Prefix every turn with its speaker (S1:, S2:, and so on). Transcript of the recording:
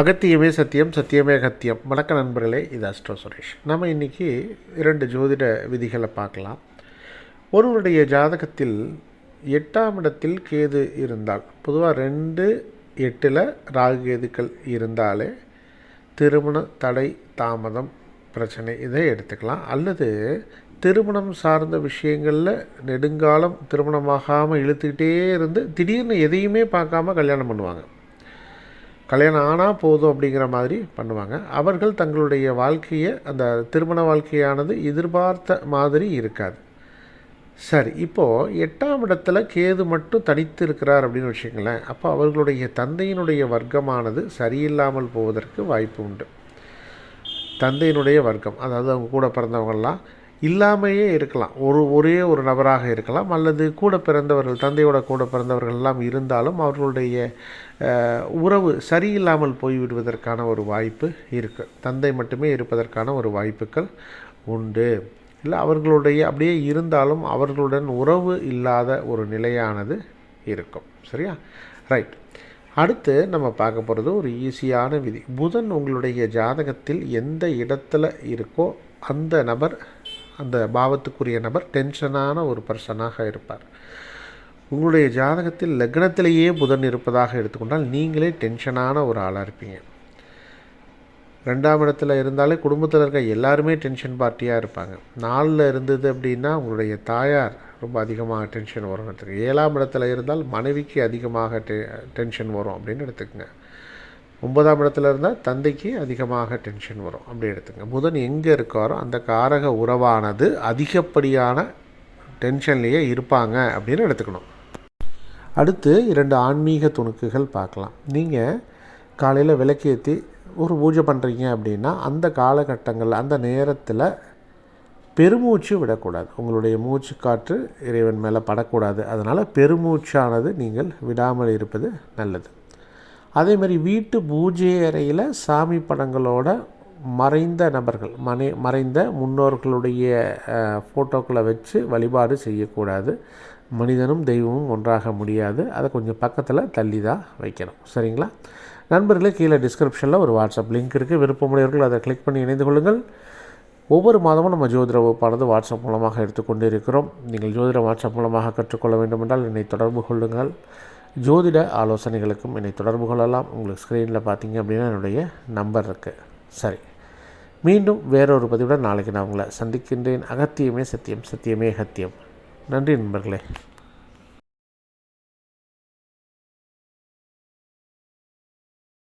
S1: அகத்தியமே சத்தியம் சத்தியமே அகத்தியம். வணக்க நண்பர்களே இது அஸ்ட்ரோ சுரேஷ். நம்ம இன்றைக்கி இரண்டு ஜோதிட விதிகளை பார்க்கலாம். ஒருவருடைய ஜாதகத்தில் எட்டாம் இடத்தில் கேது இருந்தால் பொதுவாக ரெண்டு எட்டில் ராகு கேதுக்கள் இருந்தாலே திருமண தடை தாமதம் பிரச்சனை இதை எடுத்துக்கலாம். அல்லது திருமணம் சார்ந்த விஷயங்களில் நெடுங்காலம் திருமணமாகாமல் இழுத்துக்கிட்டே இருந்து திடீர்னு எதையுமே பார்க்காம கல்யாணம் பண்ணுவாங்க. கல்யாணம் ஆனால் போதும் அப்படிங்கிற மாதிரி பண்ணுவாங்க. அவர்கள் தங்களுடைய வாழ்க்கையை அந்த திருமண வாழ்க்கையானது எதிர்பார்த்த மாதிரி இருக்காது. சரி இப்போது எட்டாம் இடத்துல கேது மட்டும் தனித்து இருக்கிறார் அப்படின்னு வச்சுங்களேன் அப்போ அவர்களுடைய தந்தையினுடைய வர்க்கமானது சரியில்லாமல் போவதற்கு வாய்ப்பு உண்டு. தந்தையினுடைய வர்க்கம் அதாவது அவங்க கூட பிறந்தவங்கள்லாம் இல்லாமையே இருக்கலாம். ஒரு ஒரே ஒரு நபராக இருக்கலாம். அல்லது கூட பிறந்தவர்கள் தந்தையோட கூட பிறந்தவர்கள் எல்லாம் இருந்தாலும் அவர்களுடைய உறவு சரியில்லாமல் போய்விடுவதற்கான ஒரு வாய்ப்பு இருக்குது தந்தை மட்டுமே இருப்பதற்கான ஒரு வாய்ப்புகள் உண்டு. இல்லை அவர்களுடைய அப்படியே இருந்தாலும் அவர்களுடன் உறவு இல்லாத ஒரு நிலையானது இருக்கும். சரியா? ரைட் அடுத்து நம்ம பார்க்க போகிறது ஒரு ஈஸியான விதி. புதன் உங்களுடைய ஜாதகத்தில் எந்த இடத்துல இருக்கோ அந்த நபர் அந்த பாவத்துக்குரிய நபர் டென்ஷனான ஒரு பர்சனாக இருப்பார். உங்களுடைய ஜாதகத்தில் லக்னத்திலேயே புதன் இருப்பதாக எடுத்துக்கொண்டால் நீங்களே டென்ஷனான ஒரு ஆளாக இருப்பீங்க. ரெண்டாம் இடத்துல இருந்தாலே குடும்பத்தில் இருக்க எல்லாருமே டென்ஷன் பார்ட்டியாக இருப்பாங்க. நாலில் இருந்தது அப்படின்னா உங்களுடைய தாயார் ரொம்ப அதிகமாக டென்ஷன் வரும். எடுத்துக்கோங்க ஏழாம் இடத்துல இருந்தால் மனைவிக்கு அதிகமாக டெ டென்ஷன் வரும் அப்படின்னு எடுத்துக்கோங்க. ஒன்பதாம் இடத்துல இருந்தால் தந்தைக்கு அதிகமாக டென்ஷன் வரும். அப்படி எடுத்துங்க. புதன் எங்கே இருக்காரோ அந்த காரக உறவானது அதிகப்படியான டென்ஷன்லேயே இருப்பாங்க அப்படின்னு எடுத்துக்கணும். அடுத்து இரண்டு ஆன்மீக துணுக்குகள் பார்க்கலாம். நீங்கள் காலையில் விளக்கேற்றி ஒரு பூஜை பண்ணுறீங்க அப்படின்னா அந்த காலகட்டங்களில் அந்த நேரத்தில் பெருமூச்சு விடக்கூடாது. உங்களுடைய மூச்சு காற்று இறைவன் மேலே படக்கூடாது. அதனால் பெருமூச்சானது நீங்கள் விடாமல் இருப்பது நல்லது. அதே மாதிரி வீட்டு பூஜை அறையில் சாமி படங்களோட மறைந்த நபர்கள் மனை மறைந்த முன்னோர்களுடைய ஃபோட்டோக்களை வச்சு வழிபாடு செய்யக்கூடாது. மனிதனும் தெய்வமும் ஒன்றாக முடியாது. அதை கொஞ்சம் பக்கத்தில் தள்ளி தான் வைக்கணும். சரிங்களா? நண்பர்களே கீழே டிஸ்கிரிப்ஷனில் ஒரு வாட்ஸ்அப் லிங்க் இருக்குது விருப்பமுடையவர்கள் அதை கிளிக் பண்ணி இணைந்து கொள்ளுங்கள். ஒவ்வொரு மாதமும் நம்ம ஜோதிட வகுப்பானது வாட்ஸ்அப் மூலமாக எடுத்துக்கொண்டு இருக்கிறோம் நீங்கள் ஜோதிட வாட்ஸ்அப் மூலமாக கற்றுக்கொள்ள வேண்டுமென்றால் என்னை தொடர்பு கொள்ளுங்கள். ஜோதிட ஆலோசனைகளுக்கும் என்னை தொடர்பு கொள்ளலாம் உங்களுக்கு ஸ்க்ரீனில் பார்த்தீங்க அப்படின்னா என்னுடைய நம்பர் இருக்குது சரி. மீண்டும் வேறொரு பதிவுடன் நாளைக்கு நான் உங்களை சந்திக்கின்றேன். அகத்தியமே சத்தியம் சத்தியமே அகத்தியம். நன்றி நண்பர்களே.